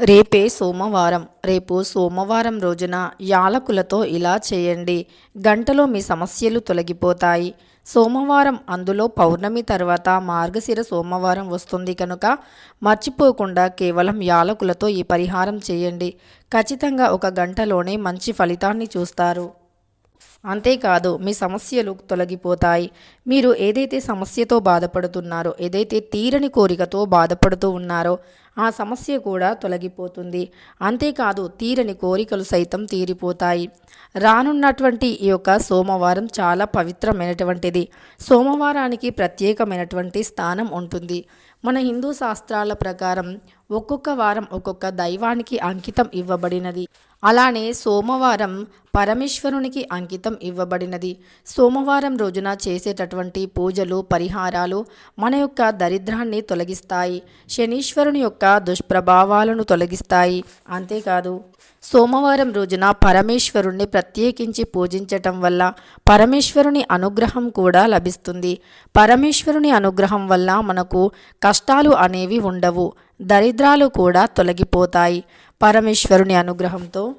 రేపే సోమవారం. రేపు సోమవారం రోజున యాలకులతో ఇలా చేయండి. గంటలో మీ సమస్యలు తొలగిపోతాయి. సోమవారం అందులో పౌర్ణమి తర్వాత మార్గశిర సోమవారం వస్తుంది కనుక మర్చిపోకుండా కేవలం యాలకులతో ఈ పరిహారం చేయండి. ఖచ్చితంగా ఒక గంటలోనే మంచి ఫలితాన్ని చూస్తారు. అంతేకాదు మీ సమస్యలు తొలగిపోతాయి. మీరు ఏదైతే సమస్యతో బాధపడుతున్నారో ఏదైతే తీరని కోరికతో బాధపడుతూ ఉన్నారో ఆ సమస్య కూడా తొలగిపోతుంది. అంతేకాదు తీరని కోరికలు సైతం తీరిపోతాయి. రానున్నటువంటి ఈ యొక్క సోమవారం చాలా పవిత్రమైనటువంటిది. సోమవారానికి ప్రత్యేకమైనటువంటి స్థానం ఉంటుంది. మన హిందూ శాస్త్రాల ప్రకారం ఒక్కొక్క వారం ఒక్కొక్క దైవానికి అంకితం ఇవ్వబడినది. అలానే సోమవారం పరమేశ్వరునికి అంకితం ఇవ్వబడినది. సోమవారం రోజున చేసేటటువంటి పూజలు పరిహారాలు మన యొక్క దరిద్రాన్ని తొలగిస్తాయి. శనీశ్వరుని యొక్క దుష్ప్రభావాలను తొలగిస్తాయి. అంతేకాదు సోమవారం రోజున పరమేశ్వరుణ్ణి ప్రత్యేకించి పూజించటం వల్ల పరమేశ్వరుని అనుగ్రహం కూడా లభిస్తుంది. పరమేశ్వరుని అనుగ్రహం వల్ల మనకు కష్టాలు అనేవి ఉండవు దరిద్రాలు కూడా తొలగిపోతాయి. పరమేశ్వరుని అనుగ్రహంతో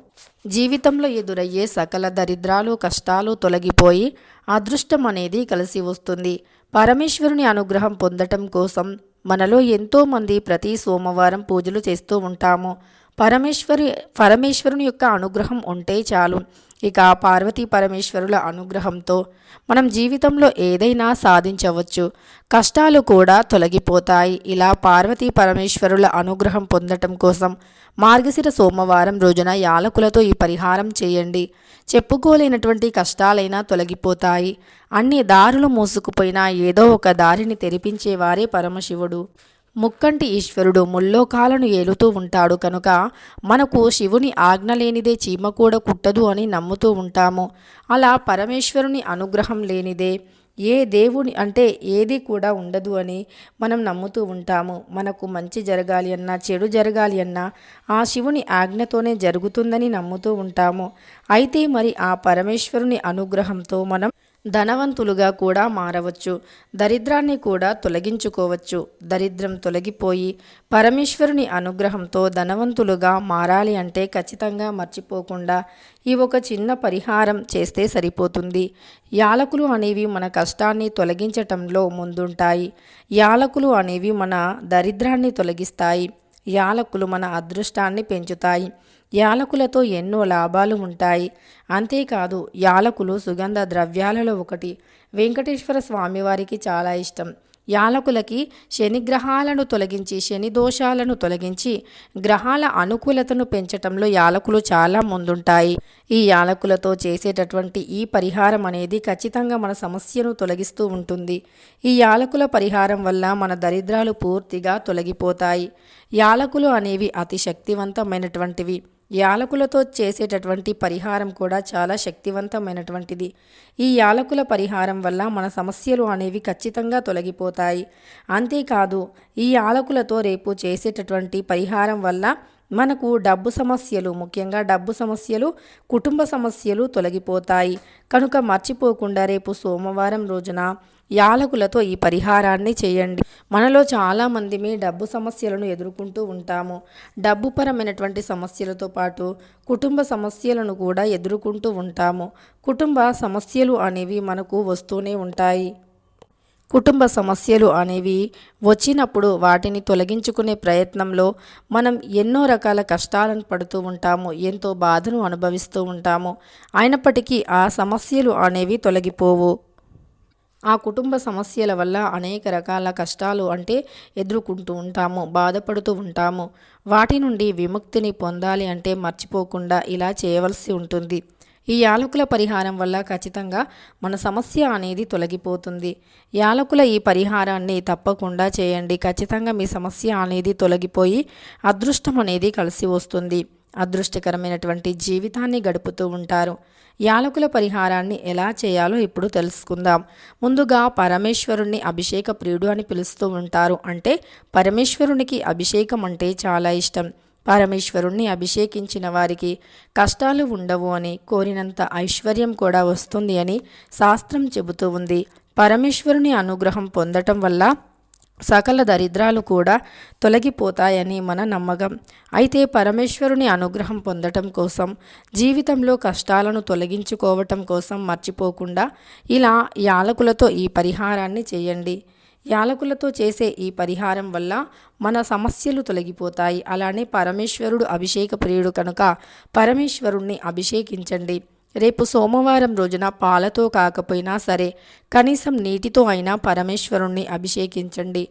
జీవితంలో ఎదురయ్యే సకల దరిద్రాలు కష్టాలు తొలగిపోయి అదృష్టం అనేది కలిసి వస్తుంది. పరమేశ్వరుని అనుగ్రహం పొందటం కోసం మనలో ఎంతోమంది ప్రతి సోమవారం పూజలు చేస్తూ ఉంటాము. పరమేశ్వరి పరమేశ్వరుని యొక్క అనుగ్రహం ఉంటే చాలు. ఇక పార్వతీ పరమేశ్వరుల అనుగ్రహంతో మనం జీవితంలో ఏదైనా సాధించవచ్చు. కష్టాలు కూడా తొలగిపోతాయి. ఇలా పార్వతీ పరమేశ్వరుల అనుగ్రహం పొందటం కోసం మార్గశిర సోమవారం రోజున యాలకులతో ఈ పరిహారం చేయండి. చెప్పుకోలేనటువంటి కష్టాలైనా తొలగిపోతాయి. అన్ని దారులు మూసుకుపోయినా ఏదో ఒక దారిని తెరిపించేవారే పరమశివుడు. ముక్కంటి ఈశ్వరుడు ముల్లోకాలను ఏలుతూ ఉంటాడు కనుక మనకు శివుని ఆజ్ఞ లేనిదే చీమ కూడా కుట్టదు అని నమ్ముతూ ఉంటాము. అలా పరమేశ్వరుని అనుగ్రహం లేనిదే ఏ దేవుని అంటే ఏది కూడా ఉండదు అని మనం నమ్ముతూ ఉంటాము. మనకు మంచి జరగాలి అన్నా చెడు జరగాలి అన్నా ఆ శివుని ఆజ్ఞతోనే జరుగుతుందని నమ్ముతూ ఉంటాము. అయితే మరి ఆ పరమేశ్వరుని అనుగ్రహంతో మనం ధనవంతులుగా కూడా మారవచ్చు. దరిద్రాన్ని కూడా తొలగించుకోవచ్చు. దరిద్రం తొలగిపోయి పరమేశ్వరుని అనుగ్రహంతో ధనవంతులుగా మారాలి అంటే ఖచ్చితంగా మర్చిపోకుండా ఈ ఒక చిన్న పరిహారం చేస్తే సరిపోతుంది. యాలకులు అనేవి మన కష్టాన్ని తొలగించటంలో ముందుంటాయి. యాలకులు అనేవి మన దరిద్రాన్ని తొలగిస్తాయి. యాలకులు మన అదృష్టాన్ని పెంచుతాయి. యాలకులతో ఎన్నో లాభాలు ఉంటాయి అంతేకాదు యాలకులు సుగంధ ద్రవ్యాలలో ఒకటి. వెంకటేశ్వర స్వామివారికి చాలా ఇష్టం. యాలకులకి శనిగ్రహాలను తొలగించి శని దోషాలను తొలగించి గ్రహాల అనుకూలతను పెంచటంలో యాలకులు చాలా ముందుంటాయి. ఈ యాలకులతో చేసేటటువంటి ఈ పరిహారం అనేది ఖచ్చితంగా మన సమస్యను తొలగిస్తూ ఉంటుంది. ఈ యాలకుల పరిహారం వల్ల మన దరిద్రాలు పూర్తిగా తొలగిపోతాయి. యాలకులు అనేవి అతి శక్తివంతమైనటువంటివి. యాలకులతో చేసేటటువంటి పరిహారం కూడా చాలా శక్తివంతమైనటువంటిది. ఈ యాలకుల పరిహారం వల్ల మన సమస్యలు అనేవి ఖచ్చితంగా తొలగిపోతాయి. అంతేకాదు ఈ యాలకులతో రేపు చేసేటటువంటి పరిహారం వల్ల మనకు డబ్బు సమస్యలు ముఖ్యంగా డబ్బు సమస్యలు కుటుంబ సమస్యలు తొలగిపోతాయి. కనుక మర్చిపోకుండా రేపు సోమవారం రోజున యాలకులతో ఈ పరిహారాన్ని చేయండి. మనలో చాలామంది మీ డబ్బు సమస్యలను ఎదుర్కొంటూ ఉంటాము. డబ్బుపరమైనటువంటి సమస్యలతో పాటు కుటుంబ సమస్యలను కూడా ఎదుర్కొంటూ ఉంటాము. కుటుంబ సమస్యలు అనేవి మనకు వస్తూనే ఉంటాయి. కుటుంబ సమస్యలు అనేవి వచ్చినప్పుడు వాటిని తొలగించుకునే ప్రయత్నంలో మనం ఎన్నో రకాల కష్టాలను పడుతూ ఉంటాము ఎంతో బాధను అనుభవిస్తూ ఉంటాము. అయినప్పటికీ ఆ సమస్యలు అనేవి తొలగిపోవు. ఆ కుటుంబ సమస్యల వల్ల అనేక రకాల కష్టాలు అంటే ఎదుర్కొంటూ ఉంటాము బాధపడుతూ ఉంటాము. వాటి నుండి విముక్తిని పొందాలి అంటే మర్చిపోకుండా ఇలా చేయవలసి ఉంటుంది. ఈ యాలకుల పరిహారం వల్ల ఖచ్చితంగా మన సమస్య అనేది తొలగిపోతుంది. యాలకుల ఈ పరిహారాన్ని తప్పకుండా చేయండి. ఖచ్చితంగా మీ సమస్య అనేది తొలగిపోయి అదృష్టం అనేది కలిసి వస్తుంది. అదృష్టకరమైనటువంటి జీవితాన్ని గడుపుతూ ఉంటారు. యాలకుల పరిహారాన్ని ఎలా చేయాలో ఇప్పుడు తెలుసుకుందాం. ముందుగా పరమేశ్వరుణ్ణి అభిషేక ప్రియుడు అని పిలుస్తూ ఉంటారు. అంటే పరమేశ్వరునికి అభిషేకం అంటే చాలా ఇష్టం. పరమేశ్వరుణ్ణి అభిషేకించిన వారికి కష్టాలు ఉండవు అని కోరినంత ఐశ్వర్యం కూడా వస్తుంది అని శాస్త్రం చెబుతూ ఉంది. పరమేశ్వరుని అనుగ్రహం పొందటం వల్ల సకల దరిద్రాలు కూడా తొలగిపోతాయని మన నమ్మకం. అయితే పరమేశ్వరుని అనుగ్రహం పొందటం కోసం జీవితంలో కష్టాలను తొలగించుకోవటం కోసం మర్చిపోకుండా ఇలా యాలకులతో ఈ పరిహారాన్ని చేయండి. యాలకులతో చేసే ఈ పరిహారం వల్ల మన సమస్యలు తొలగిపోతాయి. అలానే పరమేశ్వరుడు అభిషేక ప్రియుడు కనుక పరమేశ్వరుణ్ణి అభిషేకించండి. రేపు సోమవారం రోజున పాలతో కాకపోయినా సరే కనీసం నీటితో అయినా పరమేశ్వరుణ్ణి అభిషేకించండి.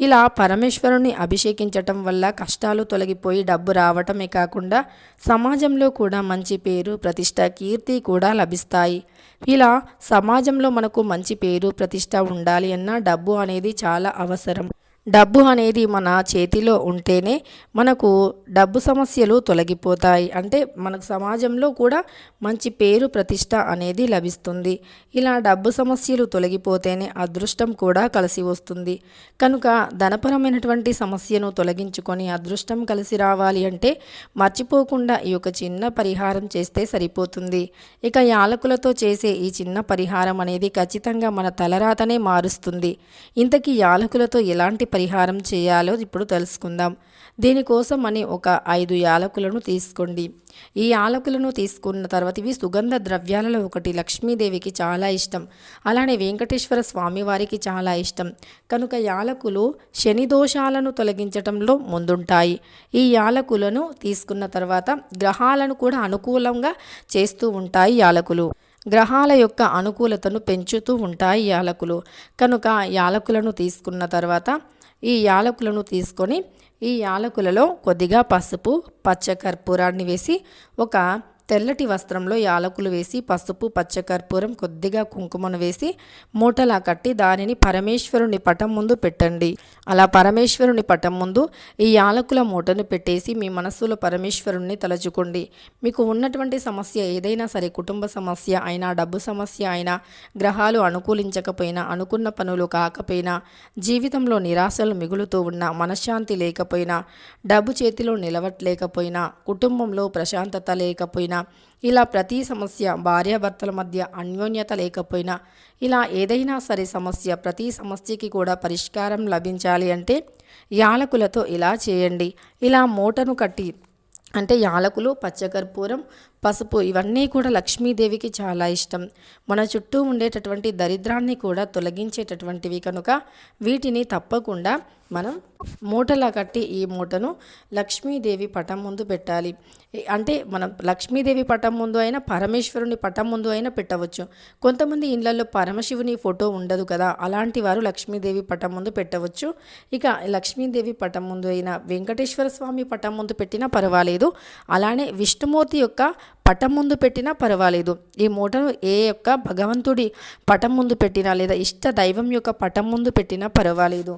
ఇలా పరమేశ్వరుని అభిషేకించటం వల్ల కష్టాలు తొలగిపోయి డబ్బు రావటమే కాకుండా సమాజంలో కూడా మంచి పేరు ప్రతిష్ట కీర్తి కూడా లభిస్తాయి. ఇలా సమాజంలో మనకు మంచి పేరు ప్రతిష్ట ఉండాలి అన్న డబ్బు అనేది చాలా అవసరం. డబ్బు అనేది మన చేతిలో ఉంటేనే మనకు డబ్బు సమస్యలు తొలగిపోతాయి. అంటే మనకు సమాజంలో కూడా మంచి పేరు ప్రతిష్ట అనేది లభిస్తుంది. ఇలా డబ్బు సమస్యలు తొలగిపోతేనే అదృష్టం కూడా కలిసి వస్తుంది. కనుక ధనపరమైనటువంటి సమస్యను తొలగించుకొని అదృష్టం కలిసి రావాలి అంటే మర్చిపోకుండా ఈ యొక్క చిన్న పరిహారం చేస్తే సరిపోతుంది. ఇక యాలకులతో చేసే ఈ చిన్న పరిహారం అనేది ఖచ్చితంగా మన తలరాతనే మారుస్తుంది. ఇంతకీ యాలకులతో ఎలాంటి పరిహారం చేయాలో ఇప్పుడు తెలుసుకుందాం. దీనికోసం అని ఒక ఐదు యాలకులను తీసుకోండి. ఈ యాలకులను తీసుకున్న తర్వాత ఇవి సుగంధ ద్రవ్యాలలో ఒకటి. లక్ష్మీదేవికి చాలా ఇష్టం. అలానే వెంకటేశ్వర స్వామి వారికి చాలా ఇష్టం. కనుక యాలకులు శని దోషాలను తొలగించటంలో ముందుంటాయి. ఈ యాలకులను తీసుకున్న తర్వాత గ్రహాలను కూడా అనుకూలంగా చేస్తూ ఉంటాయి యాలకులు. గ్రహాల యొక్క అనుకూలతను పెంచుతూ ఉంటాయి యాలకులు. కనుక యాలకులను తీసుకున్న తర్వాత ఈ యాలకులను తీసుకొని ఈ యాలకులలో కొద్దిగా పసుపు పచ్చకర్పూరాన్ని వేసి ఒక తెల్లటి వస్త్రంలో యాలకులు వేసి పసుపు పచ్చకర్పూరం కొద్దిగా కుంకుమను వేసి మూటలా కట్టి దానిని పరమేశ్వరుని పటం ముందు పెట్టండి. అలా పరమేశ్వరుని పటం ముందు ఈ యాలకుల మూటను పెట్టేసి మీ మనస్సులో పరమేశ్వరుణ్ణి తలుచుకోండి. మీకు ఉన్నటువంటి సమస్య ఏదైనా సరే కుటుంబ సమస్య అయినా డబ్బు సమస్య అయినా గ్రహాలు అనుకూలించకపోయినా అనుకున్న పనులు కాకపోయినా జీవితంలో నిరాశలు మిగులుతూ ఉన్నా మనశ్శాంతి లేకపోయినా డబ్బు చేతిలో నిలవట్లేకపోయినా కుటుంబంలో ప్రశాంతత లేకపోయినా ఇలా ప్రతి సమస్య భార్యాభర్తల మధ్య అన్యోన్యత లేకపోయినా ఇలా ఏదైనా సరే సమస్య ప్రతి సమస్యకి కూడా పరిష్కారం లభించాలి అంటే యాలకులతో ఇలా చేయండి. ఇలా మూటను కట్టి అంటే యాలకులు పచ్చకర్పూరం పసుపు ఇవన్నీ కూడా లక్ష్మీదేవికి చాలా ఇష్టం. మన చుట్టూ ఉండేటటువంటి దరిద్రాన్ని కూడా తొలగించేటటువంటివి కనుక వీటిని తప్పకుండా మనం మూటలా కట్టి ఈ మూటను లక్ష్మీదేవి పటం ముందు పెట్టాలి. అంటే మనం లక్ష్మీదేవి పటం ముందు అయినా పరమేశ్వరుని పటం ముందు అయినా పెట్టవచ్చు. కొంతమంది ఇళ్ళలో పరమశివుని ఫోటో ఉండదు కదా అలాంటి వారు లక్ష్మీదేవి పటం ముందు పెట్టవచ్చు. ఇక లక్ష్మీదేవి పటం ముందు అయినా వెంకటేశ్వర స్వామి పటం ముందు పెట్టినా పర్వాలేదు. అలానే విష్ణుమూర్తి యొక్క పటం ముందు పెట్టినా పర్వాలేదు. ఈ మూటను ఏ యొక్క భగవంతుడి పటం ముందు పెట్టినా లేదా ఇష్ట దైవం యొక్క పటం ముందు పెట్టినా పర్వాలేదు.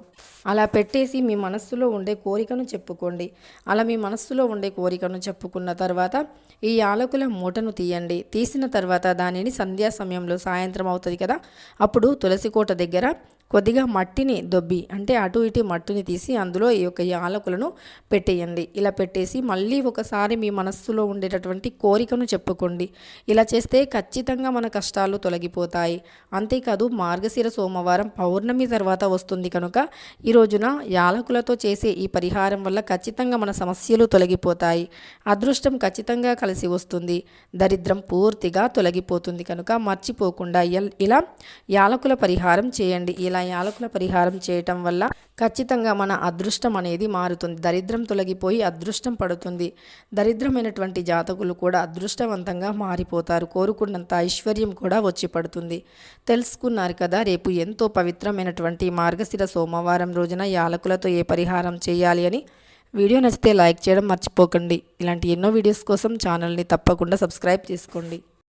అలా పెట్టేసి మీ మనస్సులో ఉండే కోరికను చెప్పుకోండి. అలా మీ మనస్సులో ఉండే కోరికను చెప్పుకున్న తర్వాత ఈ యాలకుల మూటను తీయండి. తీసిన తర్వాత దానిని సంధ్యా సమయంలో సాయంత్రం అవుతుంది కదా? అప్పుడు తులసి కోట దగ్గర కొద్దిగా మట్టిని దొబ్బి అంటే అటు ఇటు మట్టిని తీసి అందులో ఈ యొక్క యాలకులను పెట్టేయండి. ఇలా పెట్టేసి మళ్ళీ ఒకసారి మీ మనస్సులో ఉండేటటువంటి కోరికను చెప్పుకోండి. ఇలా చేస్తే ఖచ్చితంగా మన కష్టాలు తొలగిపోతాయి. అంతేకాదు మార్గశిర సోమవారం పౌర్ణమి తర్వాత వస్తుంది కనుక ఈ రోజున యాలకులతో చేసే ఈ పరిహారం వల్ల ఖచ్చితంగా మన సమస్యలు తొలగిపోతాయి. అదృష్టం ఖచ్చితంగా కలిసి వస్తుంది. దరిద్రం పూర్తిగా తొలగిపోతుంది కనుక మర్చిపోకుండా ఇలా యాలకుల పరిహారం చేయండి. ఇలా ఇలా యాలకుల పరిహారం చేయటం వల్ల ఖచ్చితంగా మన అదృష్టం అనేది మారుతుంది. దరిద్రం తొలగిపోయి అదృష్టం పడుతుంది. దరిద్రమైనటువంటి జాతకులు కూడా అదృష్టవంతంగా మారిపోతారు. కోరుకున్నంత ఐశ్వర్యం కూడా వచ్చి పడుతుంది. తెలుసుకున్నారు కదా రేపు ఎంతో పవిత్రమైనటువంటి మార్గశిర సోమవారం రోజున యాలకులతో ఏ పరిహారం చేయాలి అని. వీడియో నచ్చితే లైక్ చేయడం మర్చిపోకండి. ఇలాంటి ఎన్నో వీడియోస్ కోసం ఛానల్ని తప్పకుండా సబ్స్క్రైబ్ చేసుకోండి.